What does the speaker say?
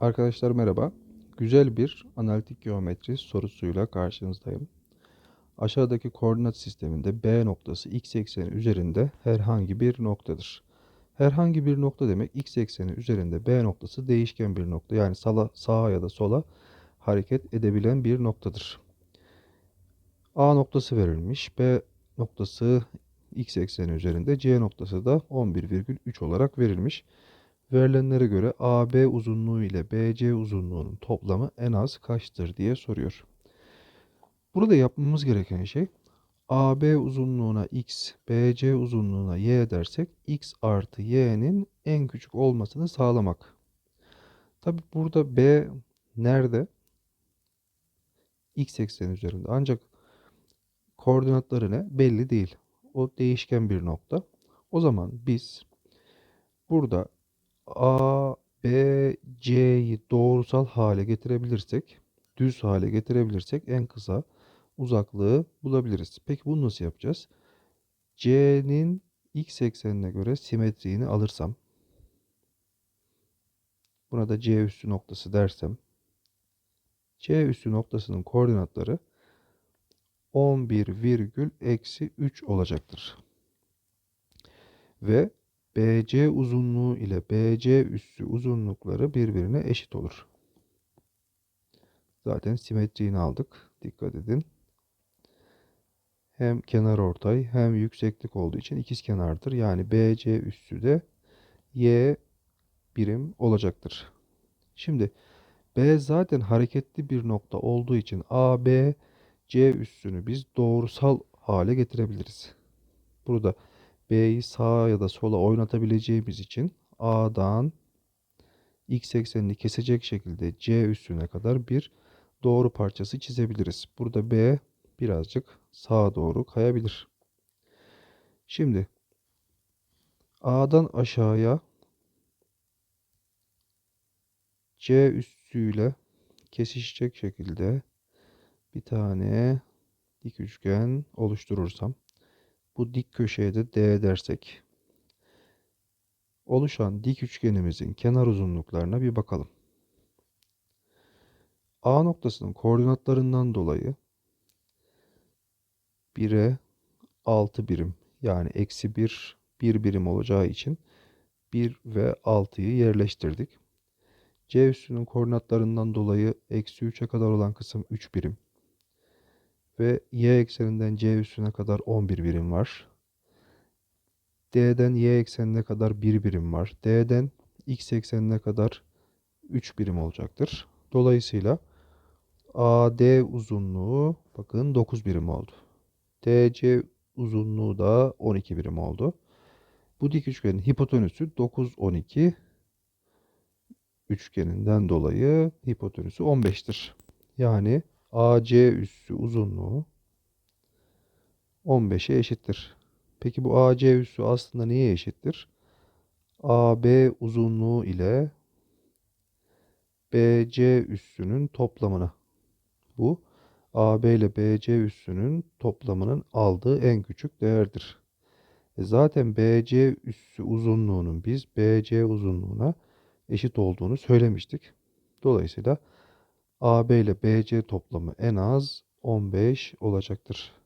Arkadaşlar merhaba. Güzel bir analitik geometri sorusuyla karşınızdayım. Aşağıdaki koordinat sisteminde B noktası x ekseni üzerinde herhangi bir noktadır. Herhangi bir nokta demek x ekseni üzerinde B noktası değişken bir nokta. Yani sala, sağa ya da sola hareket edebilen bir noktadır. A noktası verilmiş. B noktası x ekseni üzerinde. C noktası da 11,3 olarak verilmiş. Verilenlere göre AB uzunluğu ile BC uzunluğunun toplamı en az kaçtır diye soruyor. Burada yapmamız gereken şey AB uzunluğuna x, BC uzunluğuna y dersek x artı y'nin en küçük olmasını sağlamak. Tabi burada B nerede? X ekseni üzerinde. Ancak koordinatları ne? Belli değil. O değişken bir nokta. O zaman biz burada A, B, C'yi doğrusal hale getirebilirsek, düz hale getirebilirsek en kısa uzaklığı bulabiliriz. Peki bunu nasıl yapacağız? C'nin x eksenine göre simetriğini alırsam, buna da C üssü noktası dersem, C üssü noktasının koordinatları 11 virgül eksi 3 olacaktır. Ve BC uzunluğu ile BC üssü uzunlukları birbirine eşit olur. Zaten simetriğini aldık. Dikkat edin. Hem kenar ortay hem yükseklik olduğu için ikiz kenardır. Yani BC üssü de Y birim olacaktır. Şimdi B zaten hareketli bir nokta olduğu için AB C üssünü biz doğrusal hale getirebiliriz. Burada B'yi sağa ya da sola oynatabileceğimiz için A'dan x eksenini kesecek şekilde C üstüne kadar bir doğru parçası çizebiliriz. Burada B birazcık sağa doğru kayabilir. Şimdi A'dan aşağıya C üstüyle kesişecek şekilde bir tane dik üçgen oluşturursam bu dik köşeye de D dersek oluşan dik üçgenimizin kenar uzunluklarına bir bakalım. A noktasının koordinatlarından dolayı 1'e 6 birim yani eksi 1 1 birim olacağı için 1 ve 6'yı yerleştirdik. C üssünün koordinatlarından dolayı eksi 3'e kadar olan kısım 3 birim ve y ekseninden c üstüne kadar 11 birim var. D'den y eksenine kadar 1 birim var. D'den x eksenine kadar 3 birim olacaktır. Dolayısıyla AD uzunluğu bakın 9 birim oldu. DC uzunluğu da 12 birim oldu. Bu dik üçgenin hipotenüsü 9 12 üçgeninden dolayı hipotenüsü 15'tir. Yani AC üssü uzunluğu 15'e eşittir. Peki bu AC üssü aslında neye eşittir? AB uzunluğu ile BC üssünün toplamına. Bu AB ile BC üssünün toplamının aldığı en küçük değerdir. E zaten BC üssü uzunluğunun biz BC uzunluğuna eşit olduğunu söylemiştik. Dolayısıyla AB ile BC toplamı en az 15 olacaktır.